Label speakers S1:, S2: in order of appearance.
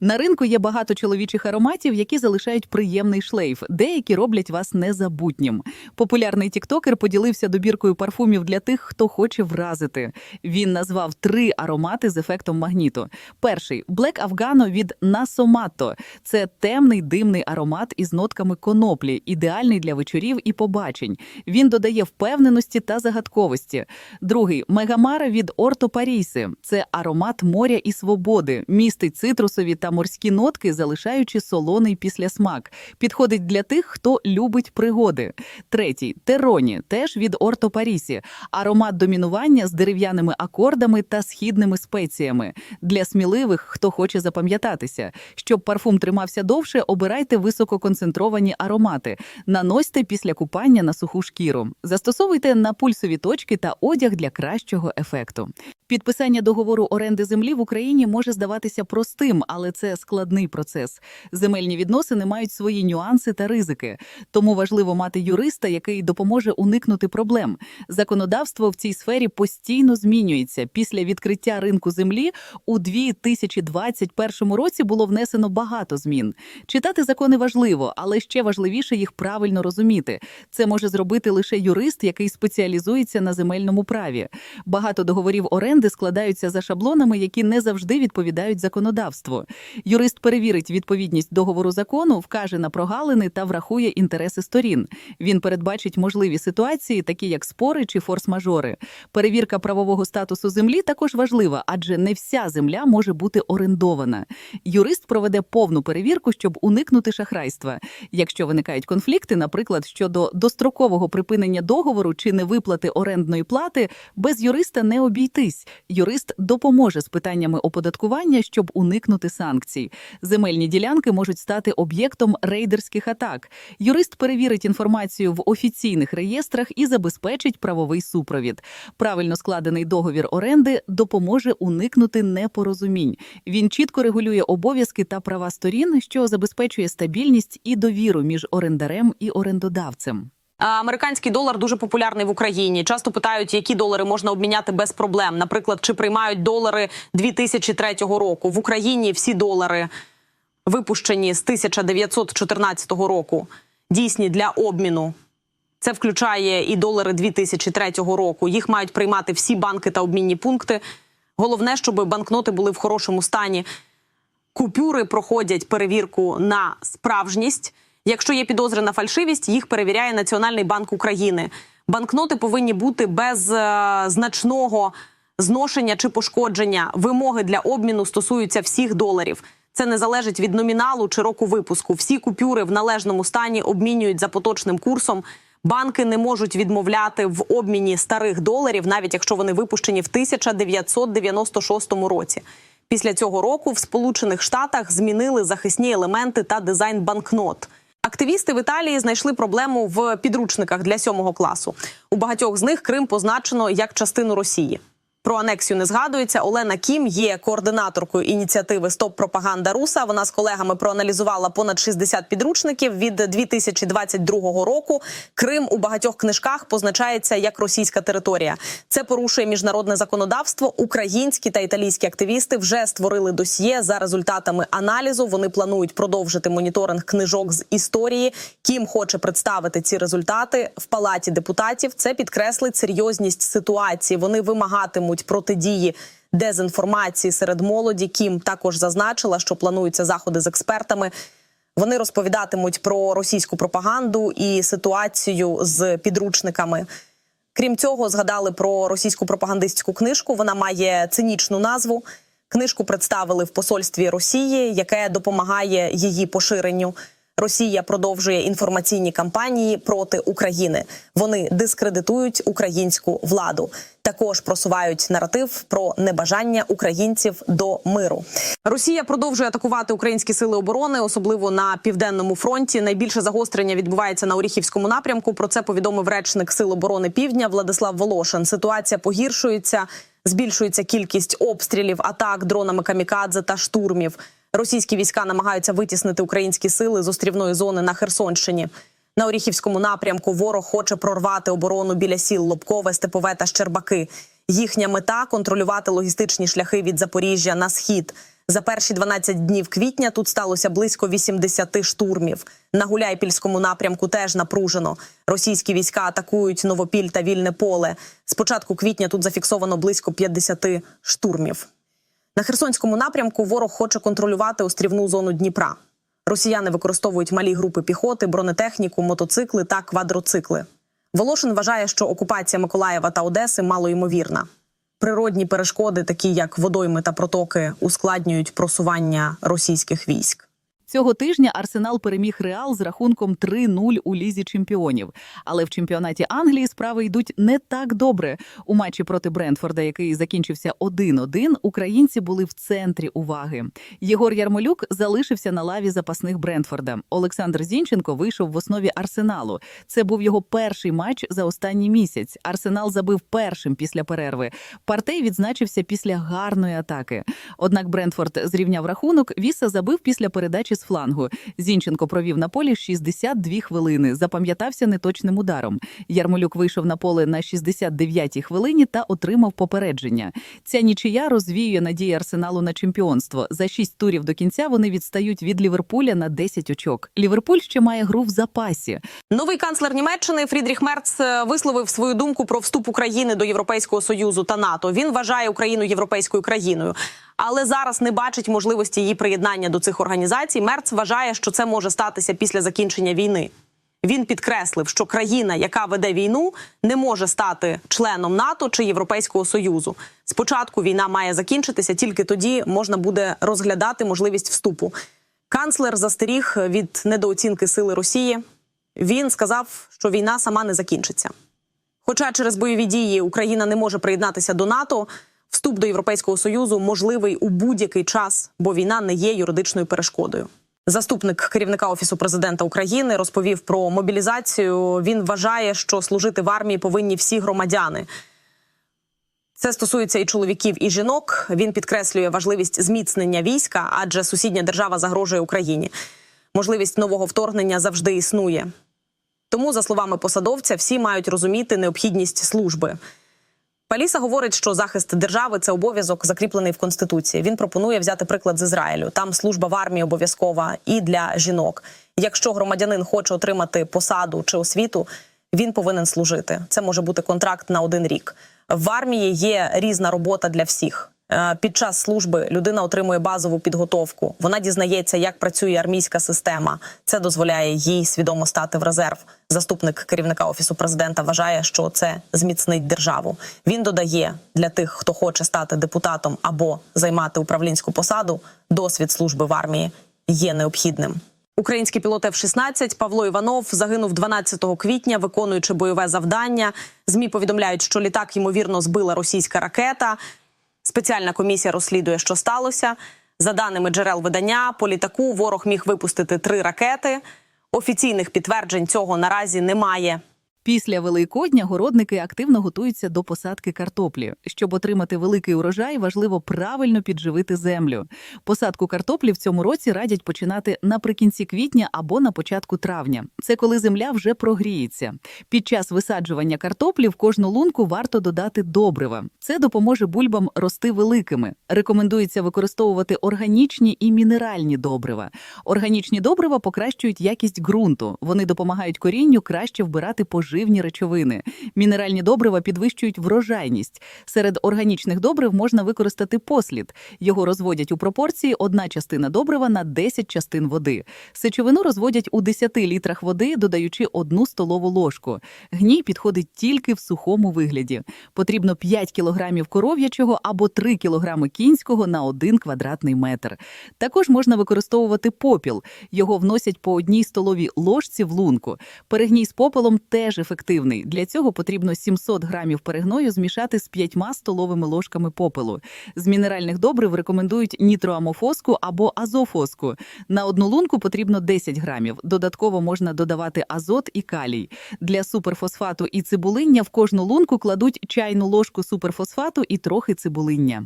S1: На ринку є багато чоловічих ароматів, які залишають приємний шлейф. Деякі роблять вас незабутнім. Популярний тіктокер поділився добіркою парфумів для тих, хто хоче вразити. Він назвав три аромати з ефектом магніту. Перший Black Afgano від Насомато. Це темний димний аромат із нотками коноплі, ідеальний для вечорів і побачень. Він додає впевненості та загадковості. Другий Мегамара від Орто Паріси. Це аромат моря і свободи, містить цитрусові морські нотки, залишаючи солоний післясмак. Підходить для тих, хто любить пригоди. Третій Тероні, теж від Орто Парісі. Аромат домінування з дерев'яними акордами та східними спеціями. Для сміливих, хто хоче запам'ятатися. Щоб парфум тримався довше, обирайте висококонцентровані аромати. Наносьте після купання на суху шкіру. Застосовуйте на пульсові точки та одяг для кращого ефекту. Підписання договору оренди землі в Україні може здаватися простим, але це складний процес. Земельні відносини мають свої нюанси та ризики. Тому важливо мати юриста, який допоможе уникнути проблем. Законодавство в цій сфері постійно змінюється. Після відкриття ринку землі у 2021 році було внесено багато змін. Читати закони важливо, але ще важливіше їх правильно розуміти. Це може зробити лише юрист, який спеціалізується на земельному праві. Багато договорів оренди складаються за шаблонами, які не завжди відповідають законодавству. Юрист перевірить відповідність договору закону, вкаже на прогалини та врахує інтереси сторін. Він передбачить можливі ситуації, такі як спори чи форс-мажори. Перевірка правового статусу землі також важлива, адже не вся земля може бути орендована. Юрист проведе повну перевірку, щоб уникнути шахрайства. Якщо виникають конфлікти, наприклад, щодо дострокового припинення договору чи невиплати орендної плати, без юриста не обійтись. Юрист допоможе з питаннями оподаткування, щоб уникнути санкцій. Земельні ділянки можуть стати об'єктом рейдерських атак. Юрист перевірить інформацію в офіційних реєстрах і забезпечить правовий супровід. Правильно складений договір оренди допоможе уникнути непорозумінь. Він чітко регулює обов'язки та права сторін, що забезпечує стабільність і довіру між орендарем і орендодавцем.
S2: Американський долар дуже популярний в Україні. Часто питають, які долари можна обміняти без проблем. Наприклад, чи приймають долари 2003 року в Україні всі долари, випущені з 1914 року, дійсні для обміну. Це включає і долари 2003 року. Їх мають приймати всі банки та обмінні пункти. Головне, щоб банкноти були в хорошому стані. Купюри проходять перевірку на справжність. Якщо є підозри на фальшивість, їх перевіряє Національний банк України. Банкноти повинні бути без е, значного зношення чи пошкодження. Вимоги для обміну стосуються всіх доларів. Це не залежить від номіналу чи року випуску. Всі купюри в належному стані обмінюють за поточним курсом. Банки не можуть відмовляти в обміні старих доларів, навіть якщо вони випущені в 1996 році. Після цього року в Сполучених Штатах змінили захисні елементи та дизайн банкнот. Активісти в Італії знайшли проблему в підручниках для сьомого класу. У багатьох з них Крим позначено як частину Росії. Про анексію не згадується. Олена Кім є координаторкою ініціативи Стоп пропаганда Руса. Вона з колегами проаналізувала понад 60 підручників від 2022 року. Крим у багатьох книжках позначається як російська територія. Це порушує міжнародне законодавство. Українські та італійські активісти вже створили досьє за результатами аналізу. Вони планують продовжити моніторинг книжок з історії. Кім хоче представити ці результати в палаті депутатів. Це підкреслить серйозність ситуації. Вони вимагатимуть протидії дезінформації серед молоді. Кім також зазначила, що плануються заходи з експертами. Вони розповідатимуть про російську пропаганду і ситуацію з підручниками. Крім цього, згадали про російську пропагандистську книжку. Вона має цинічну назву. Книжку представили в посольстві Росії, яке допомагає її поширенню. Росія продовжує інформаційні кампанії проти України. Вони дискредитують українську владу. Також просувають наратив про небажання українців до миру. Росія продовжує атакувати українські сили оборони, особливо на південному фронті. Найбільше загострення відбувається на Оріхівському напрямку. Про це повідомив речник Сил оборони Півдня Владислав Волошин. Ситуація погіршується, збільшується кількість обстрілів, атак дронами камікадзе та штурмів. Російські війська намагаються витіснити українські сили з острівної зони на Херсонщині. На Оріхівському напрямку ворог хоче прорвати оборону біля сіл Лобкове, Степове та Щербаки. Їхня мета контролювати логістичні шляхи від Запоріжжя на схід. За перші 12 днів квітня тут сталося близько 80 штурмів. На Гуляйпільському напрямку теж напружено. Російські війська атакують Новопіль та Вільне поле. З початку квітня тут зафіксовано близько 50 штурмів. На Херсонському напрямку ворог хоче контролювати острівну зону Дніпра. Росіяни використовують малі групи піхоти, бронетехніку, мотоцикли та квадроцикли. Волошин вважає, що окупація Миколаєва та Одеси малоймовірна. Природні перешкоди, такі як водойми та протоки, ускладнюють просування російських військ.
S1: Цього тижня Арсенал переміг Реал з рахунком 3-0 у лізі чемпіонів. Але в чемпіонаті Англії справи йдуть не так добре. У матчі проти Брентфорда, який закінчився 1-1, українці були в центрі уваги. Єгор Ярмолюк залишився на лаві запасних Брентфорда. Олександр Зінченко вийшов в основі Арсеналу. Це був його перший матч за останній місяць. Арсенал забив першим після перерви. Партей відзначився після гарної атаки. Однак Брентфорд зрівняв рахунок. Віса забив після передачі з флангу. Зінченко провів на полі 62 хвилини. Запам'ятався неточним ударом. Ярмолюк вийшов на поле на 69-й хвилині та отримав попередження. Ця нічия розвіює надії арсеналу на чемпіонство. За шість турів до кінця вони відстають від Ліверпуля на 10 очок. Ліверпуль ще має гру в запасі.
S2: Новий канцлер Німеччини Фрідріх Мерц е, висловив свою думку про вступ України до Європейського союзу та НАТО. Він вважає Україну європейською країною, але зараз не бачить можливості її приєднання до цих організацій. Мерц вважає, що це може статися після закінчення війни. Він підкреслив, що країна, яка веде війну, не може стати членом НАТО чи Європейського союзу. Спочатку війна має закінчитися, тільки тоді можна буде розглядати можливість вступу. Канцлер застеріг від недооцінки сили Росії. Він сказав, що війна сама не закінчиться. Хоча через бойові дії Україна не може приєднатися до НАТО, вступ до Європейського союзу можливий у будь-який час, бо війна не є юридичною перешкодою. Заступник керівника офісу президента України розповів про мобілізацію. Він вважає, що служити в армії повинні всі громадяни. Це стосується і чоловіків, і жінок. Він підкреслює важливість зміцнення війська, адже сусідня держава загрожує Україні. Можливість нового вторгнення завжди існує. Тому, за словами посадовця, всі мають розуміти необхідність служби. Паліса говорить, що захист держави це обов'язок, закріплений в конституції. Він пропонує взяти приклад з Ізраїлю. Там служба в армії обов'язкова і для жінок. Якщо громадянин хоче отримати посаду чи освіту, він повинен служити. Це може бути контракт на один рік. В армії є різна робота для всіх. Е, Під час служби людина отримує базову підготовку. Вона дізнається, як працює армійська система. Це дозволяє їй свідомо стати в резерв. Заступник керівника офісу президента вважає, що це зміцнить державу. Він додає для тих, хто хоче стати депутатом або займати управлінську посаду, досвід служби в армії є необхідним. Український пілот F-16 Павло Іванов загинув 12 квітня, виконуючи бойове завдання. Змі повідомляють, що літак ймовірно збила російська ракета. Спеціальна комісія розслідує, що сталося. За даними джерел видання, по літаку ворог міг випустити три ракети. Офіційних підтверджень цього наразі немає.
S1: Після Великодня городники активно готуються до посадки картоплі. Щоб отримати великий урожай, важливо правильно підживити землю. Посадку картоплі в цьому році радять починати наприкінці квітня або на початку травня. Це коли земля вже прогріється. Під час висаджування картоплі в кожну лунку варто додати добрива. Це допоможе бульбам рости великими. Рекомендується використовувати органічні і мінеральні добрива. Органічні добрива покращують якість ґрунту. Вони допомагають корінню краще вбирати поживні речовини. Мінеральні добрива підвищують врожайність. Серед органічних добрив можна використати послід. Його розводять у пропорції одна частина добрива на 10 частин води. Сечовину розводять у 10 літрах води, додаючи одну столову ложку. Гній підходить тільки в сухому вигляді. Потрібно 5 кілограмів коров'ячого або 3 кілограми кінського на 1 квадратний метр. Також можна використовувати попіл. Його вносять по одній столовій ложці в лунку. Перегній з попелом теж ефективний. Для цього потрібно 700 грамів перегною змішати з 5 столовими ложками попелу. З мінеральних добрив рекомендують нітроамофоску або азофоску. На одну лунку потрібно 10 грамів. Додатково можна додавати азот і калій. Для суперфосфату і цибулиння в кожну лунку кладуть чайну ложку суперфосфату і трохи цибулиння.